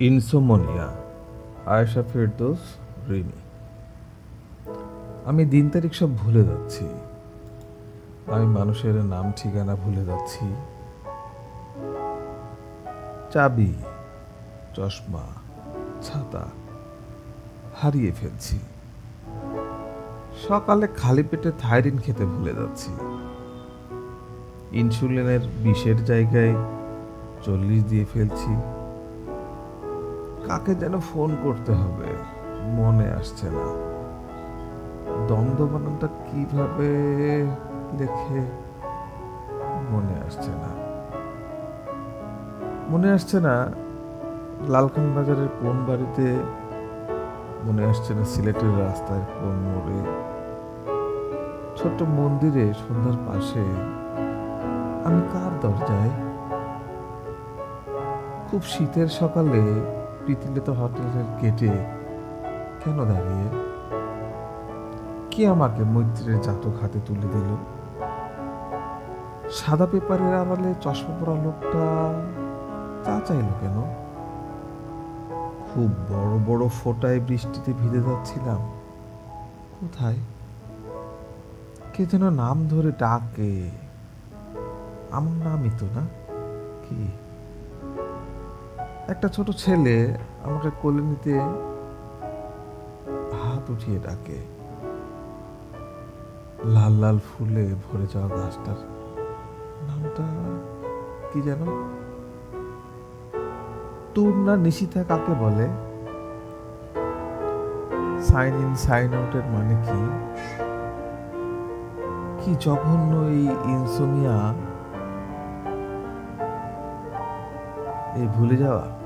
Insomnia, Ayesha Ferdous, Rimi. আমি দিন তারিখ সব ভুলে যাচ্ছি। আমি মানুষের নাম, ঠিকানা ভুলে যাচ্ছি। চাবি, চশমা, ছাতা হারিয়ে ফেলছি। সকালে খালি পেটে থাইরিন খেতে ভুলে যাচ্ছি। ইনসুলিনের বিষের জায়গায় চল্লিশ দিয়ে ফেলছি। কাকে যেন ফোন করতে হবে? মনে আসছে না। দ্বন্দ্ব বানানটা কীভাবে লেখে মনে আসছে না। মনে আসছে না লালখান বাজারের কোন বাড়িতে? মনে আসছে না সিলেটের রাস্তায় কোন মোড়ে? ছোট্ট মন্দিরে সন্ধ্যার পাশে আমি কার দরজায়? খুব শীতের সকালে প্রীতিলতা হোটেলের গেটে কেন দাঁড়িয়ে? কে আমাকে মৈত্রের জাতক হাতে তুলে দিল? সাদা পেপারের আড়ালে চশমা পরা লোকটা তা চাইল কেন? খুব বড় বড় ফোটায় বৃষ্টিতে ভিজে যাচ্ছিলাম। কোথায়? কে যেন নাম ধরে ডাকে। আমার নামই তো না, কি? একটা ছোট ছেলে আমাকে কোলে নিতে হাত উঠিয়ে ডাকে। লাল লাল ফুলে ভরে যাওয়া গাছটার নামটা কি যেন? তোর না নিশিতা কাকে বলে? সাইন ইন, সাইন আউটের মানে কি? কি জঘন্য এই ইনসোমিয়া এই ভুলে যাওয়া?